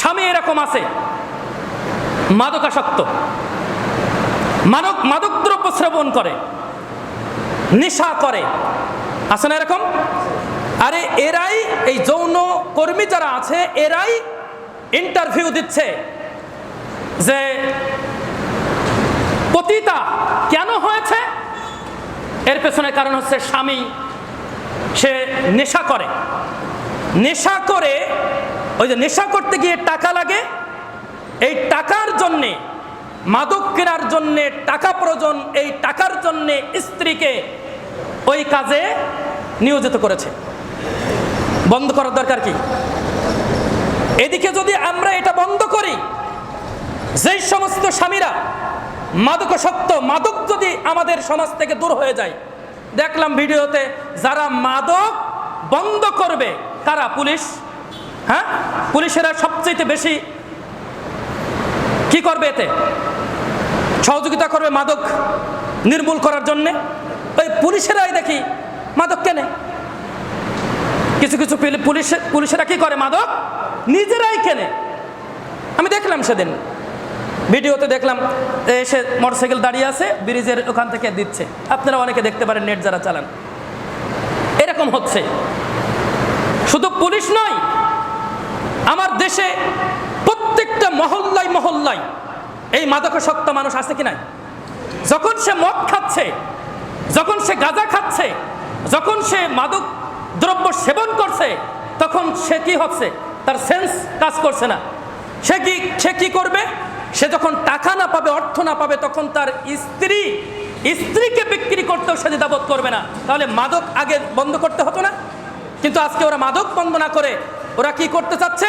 স্বামী এরকম আছে। মাদকাসক্ত। মাদক মাদক দ্রব্য সেবন করে। নেশা করে। আছে না এরকম? আরে এরাই এই যৌন কর্মী যারা আছে, এরাই ইন্টারভিউ দিচ্ছে যে পতিতা কেন হয়েছে? এর পেছনে কারণ হচ্ছে স্বামী, সে নেশা করে। নেশা করে ওই যে নেশা করতে গিয়ে টাকা লাগে, এই টাকার জন্যে, মাদক কেনার জন্যে, টাকা প্রয়োজন, এই টাকার জন্যে স্ত্রীকে ওই কাজে নিয়োজিত করেছে। বন্ধ করার দরকার কি? এদিকে যদি আমরা এটা বন্ধ করি, যেই সমস্ত স্বামীরা মাদকাসক্ত, মাদক যদি আমাদের সমাজ থেকে দূর হয়ে যায়, দেখলাম ভিডিওতে যারা মাদক বন্ধ করবে তারা পুলিশ? হ্যাঁ? পুলিশেরা সবচেয়ে বেশি কি করবে এতে? সহযোগিতা করবে মাদক নির্মূল করার জন্যে? ওই পুলিশেরাই দেখি মাদক কেনে। কিছু কিছু পিল- পুলিশ, পুলিশেরা কি করে মাদক? নিজেরাই কেনে। আমি দেখলাম সেদিন। ভিডিওতে দেখলাম এসে মোটরসাইকেল দাঁড়িয়ে আছে, ব্রিজের ওখান থেকে দিচ্ছে। আপনারা অনেকে দেখতে পারেন, নেট যারা চালান। এরকম হচ্ছে। শুধু পুলিশ নয় আমার দেশে প্রত্যেকটা মহল্লায় মহল্লায় এই মাদকাসক্ত মানুষ আছে কি নাই? যখন সে মদ খাচ্ছে, যখন সে গাঁজা খাচ্ছে, যখন সে মাদক দ্রব্য সেবন করছে, তখন সে কি হচ্ছে? তার সেন্স কাজ করছে না। সে কি সে কি করবে? সে যখন টাকা না পাবে, অর্থ না পাবে, তখন তার স্ত্রী, স্ত্রীকে বিক্রি করতেও সে দ্বিধাবোধ করবে না। তাহলে মাদক আগে বন্ধ করতে হতো না? কিন্তু আজকে ওরা মাদক বন্ধ না করে ওরা কি করতে চাচ্ছে?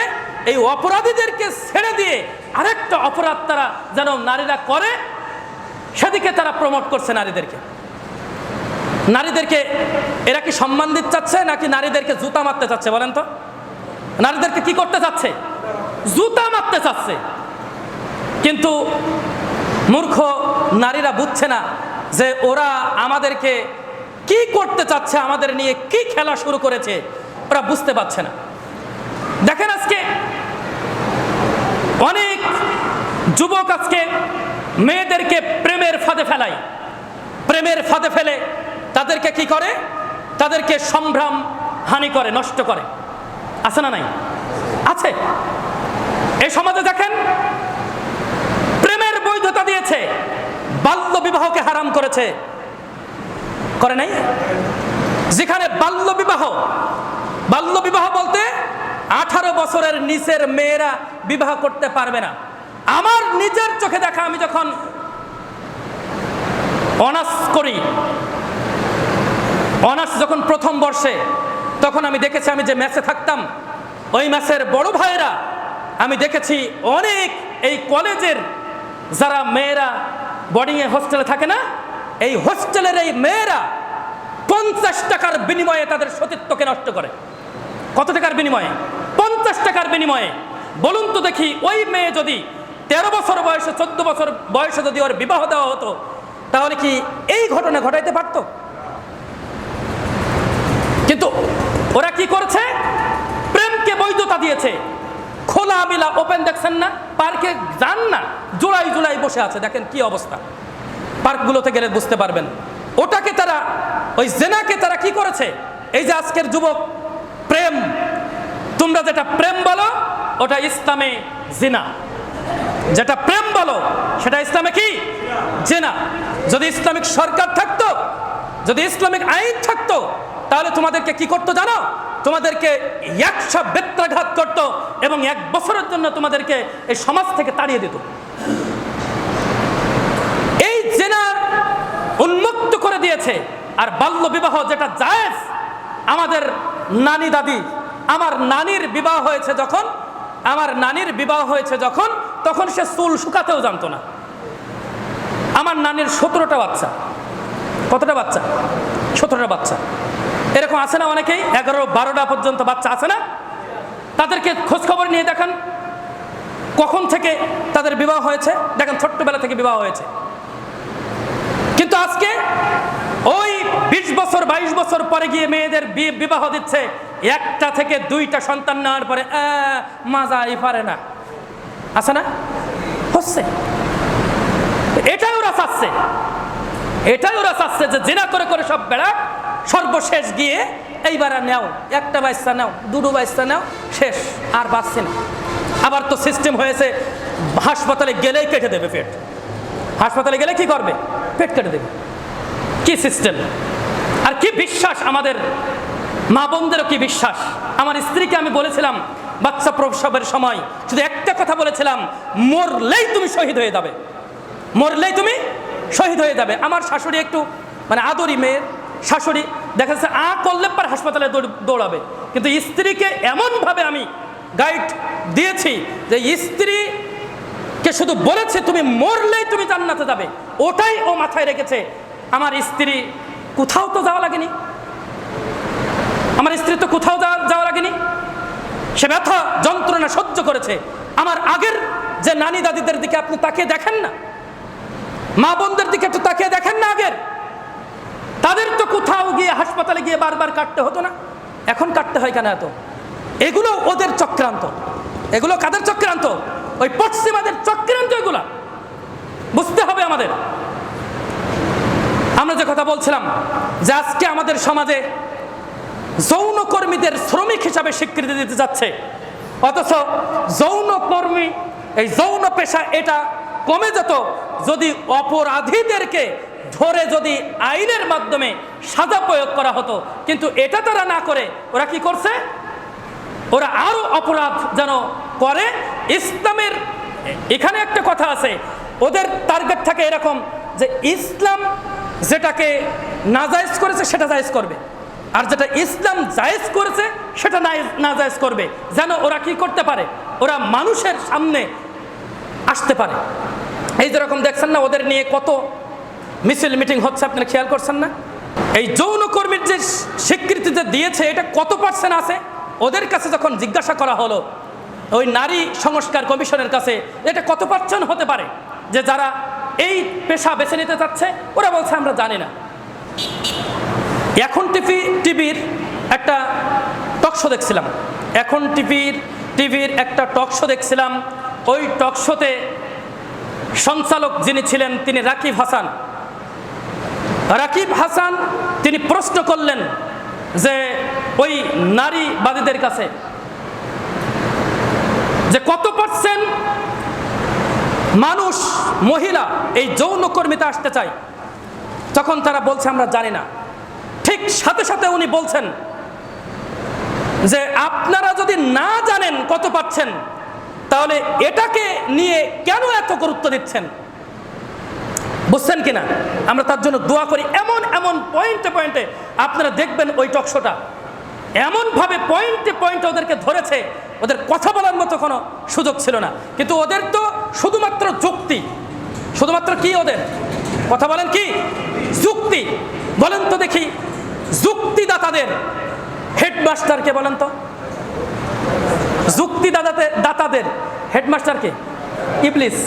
এই অপরাধীদেরকে ছেড়ে দিয়ে আরেকটা অপরাধ তারা যেন নারীরা করে, সেদিকে তারা প্রমোট করছে নারীদেরকে। নারীদেরকে এরা কি সম্মান দিতে চাচ্ছে, নাকি নারীদেরকে জুতা মারতে চাচ্ছে বলেন তো? নারীদেরকে কি করতে চাচ্ছে? জুতা মারতে চাচ্ছে। কিন্তু মূর্খ নারীরা বুঝছে না যে ওরা আমাদেরকে কি করতে চাচ্ছে, আমাদের নিয়ে কি খেলা শুরু করেছে, ওরা বুঝতে পারছে না। দেখেন আজকে অনেক যুবক আজকে মেয়েদেরকে প্রেমের ফাঁদে ফেলায়। প্রেমের ফাঁদে ফেলে তাদেরকে কি করে? তাদেরকে সম্ভ্রম, হানি করে, নষ্ট করে। আছে না নাই? আছে। এই সমাজে দেখেন, প্রেমের বৈধতা দিয়েছে, বাল্য বিবাহকে হারাম করেছে। করে নাই? যেখানে বাল্য বিবাহ বাল্য বিবাহ বলতে আঠারো বছরের নিচের মেয়েরা বিবাহ করতে পারবে না। আমার নিজের চোখে দেখা আমি যখন অনার্স করি, অনার্স যখন প্রথম বর্ষে, তখন আমি দেখেছি আমি যে ম্যাচে থাকতাম, ওই ম্যাচের বড় ভাইয়েরা আমি দেখেছি অনেক এই কলেজের যারা মেয়েরা বোর্ডিংয়ে হোস্টেলে থাকে না, এই হোস্টেলের এই মেয়েরা পঞ্চাশ টাকার বিনিময়ে তাদের সতীত্বকে নষ্ট করে। কত টাকার বিনিময়ে? পঞ্চাশ টাকার বিনিময়ে। বলুন তো দেখি, ওই মেয়ে যদি তেরো বছর বয়সে, চোদ্দ বছর বয়সে যদি ওর বিবাহ দেওয়া হতো, তাহলে কি এই ঘটনা ঘটাইতে পারতো? কিন্তু ওরা কি করছে? প্রেমকে বৈধতা দিয়েছে। খোলা মিলা ওপেন দেখছেন না, পার্কে যান না জোড়াই জোড়াই বসে আছে, দেখেন কি অবস্থা। পার্কগুলোতে গেলে বুঝতে পারবেন। ওটাকে তারা, ওই জেনাকে তারা কি করেছে? এই যে আজকের যুবক, প্রেম। তোমরা যেটা প্রেম বলো, ওটা ইসলামে জিনা। যেটা প্রেম বলো, সেটা ইসলামে কি? জেনা। যদি ইসলামিক সরকার থাকতো, যদি ইসলামিক আইন থাকতো, তাহলে তোমাদেরকে কি করতো জানো? তোমাদেরকে একশো বেত্রাঘাত করতো এবং এক বছরের জন্য তোমাদেরকে এই সমাজ থেকে তাড়িয়ে দিত। এই জেনা উন্মুক্ত করে দিয়েছে। আর বাল্য বিবাহ যেটা জায়েজ, আমাদের নানি দাদি আমার নানির বিবাহ হয়েছে যখন, আমার নানির বিবাহ হয়েছে যখন, তখন সে চুল শুকাতেও জানতো না। আমার নানির সতেরোটা বাচ্চা। কতটা বাচ্চা? সতেরোটা বাচ্চা। এরকম আছে না অনেকেই? এগারো, বারোটা পর্যন্ত বাচ্চা আছে না? তাদেরকে খোঁজখবর নিয়ে দেখান। কখন থেকে তাদের বিবাহ হয়েছে? দেখেন, ছোট্টবেলা থেকে বিবাহ হয়েছে। কিন্তু আজকে ওই বিশ বছর, বাইশ বছর পরে গিয়ে মেয়েদের বিবাহ দিচ্ছে। একটা থেকে দুইটা সন্তান নেওয়ার পরে মাজাই পারে না। আছে না? হচ্ছে। এটাই ওরা চাচ্ছে। এটাই ওরা চাচ্ছে যে জেনা করে করে সব বেড়া, সর্বশেষ গিয়ে এইবার নেও, একটা বাচ্চা নাও, দুটো বাচ্চা নাও, শেষ, আর বাঁচছে না। আবার তো সিস্টেম হয়েছে, হাসপাতালে গেলেই কেটে দেবে পেট। হাসপাতালে গেলে কি করবে? পেট কেটে দেবে। কি সিস্টেম আর কি বিশ্বাস আমাদের মা বোনদেরও কি বিশ্বাস? আমার স্ত্রীকে আমি বলেছিলাম, বাচ্চা প্রসবের সময় শুধু একটা কথা বলেছিলাম, মরলেই তুমি শহীদ হয়ে যাবে। মরলেই তুমি শহীদ হয়ে যাবে। আমার শাশুড়ি একটু মানে আদরি মেয়ের শাশুড়ি, দেখা যাচ্ছে আ করলে পর হাসপাতালে দৌড়- দৌড়াবে। কিন্তু স্ত্রীকে এমনভাবে আমি গাইড দিয়েছি যে স্ত্রী কে শুধু বলেছে তুমি মরলেই তুমি জান্নাতে যাবে। ওটাই ও মাথায় রেখেছে। আমার স্ত্রী কোথাও তো যাওয়া লাগেনি। আমার স্ত্রী তো কোথাও যাওয়া- লাগেনি সে ব্যথা, যন্ত্রণা সহ্য করেছে। আমার আগের যে নানি দাদিদের দিকে আপনি তাকিয়ে দেখেন না, মা বোনদের দিকে একটু তাকিয়ে দেখেন না আগের। তাদের তো কোথাও গিয়ে হাসপাতালে গিয়ে বারবার কাটতে হতো না। এখন কাটতে হয় কেন এত? এগুলো ওদের চক্রান্ত। এগুলো কাদের চক্রান্ত? ওই পশ্চিমাদের চক্রান্ত এগুলা। বুঝতে হবে আমাদের। আমরা যে কথা বলছিলাম যে আজকে আমাদের সমাজে যৌনকর্মীদের শ্রমিক হিসাবে স্বীকৃতি দিতে যাচ্ছে। অথচ যৌনকর্মী, এই যৌন পেশা এটা কমে যেত যদি অপরাধীদেরকে ধরে যদি আইনের মাধ্যমে সাজা প্রয়োগ করা হতো। কিন্তু এটা তারা না করে, ওরা কি করছে? ওরা আরও অপরাধ যেন করে। ইসলামের, এখানে একটা কথা আছে, ওদের টার্গেট থাকে এরকম যে ইসলাম যেটাকে নাজায়েজ করেছে সেটা জায়েজ করবে। আর যেটা ইসলাম জায়েজ করেছে, সেটা না নাজায়েজ করবে। যেন ওরা কি করতে পারে? ওরা মানুষের সামনে আসতে পারে। এই যেরকম দেখছেন না, ওদের নিয়ে কত মিছিল মিটিং হচ্ছে, আপনারা খেয়াল করছেন না? এই যৌনকর্মীর যে স্বীকৃতি যে দিয়েছে, এটা কত পার্সেন্ট আছে? ওদের কাছে যখন জিজ্ঞাসা করা হলো, ওই নারী সংস্কার কমিশনের কাছে, এটা কত পার্সেন্ট হতে পারে? যে যারা এই পেশা বেছে নিতে চাচ্ছে, ওরা বলছে, আমরা জানি না। এখন টিভি, টিভির একটা টক শো দেখছিলাম। এখন টিভির টিভির একটা টক শো দেখছিলাম। ওই টক শোতে সঞ্চালক যিনি ছিলেন, তিনি রাকিব হাসান। রাকিব হাসান, তিনি প্রশ্ন করলেন যে, ওই নারীবাদীদের কাছে যে কত পার্সেন্ট মানুষ, মহিলা এই যৌনকর্মীতে আসতে চায়, তখন তারা বলছে, আমরা জানি না। ঠিক সাথে সাথে উনি বলছেন যে আপনারা যদি না জানেন কত পাচ্ছেন, তাহলে এটাকে নিয়ে কেন এত গুরুত্ব দিচ্ছেন? বুঝছেন কিনা? আমরা তার জন্য দোয়া করি। এমন এমন পয়েন্টে পয়েন্টে আপনারা দেখবেন ওই টকশোটা এমনভাবে পয়েন্টে পয়েন্টে ওদেরকে ধরেছে, ওদের কথা বলার মতো কোনো সুযোগ ছিল না। কিন্তু ওদের তো শুধুমাত্র যুক্তি। শুধুমাত্র কি ওদের? কথা বলেন কি? যুক্তি। বলেন তো দেখি। যুক্তিদাতাদের হেডমাস্টারকে বলেন তো। যুক্তি দাদাতে দাতাদের হেডমাস্টারকে। ইবলিস।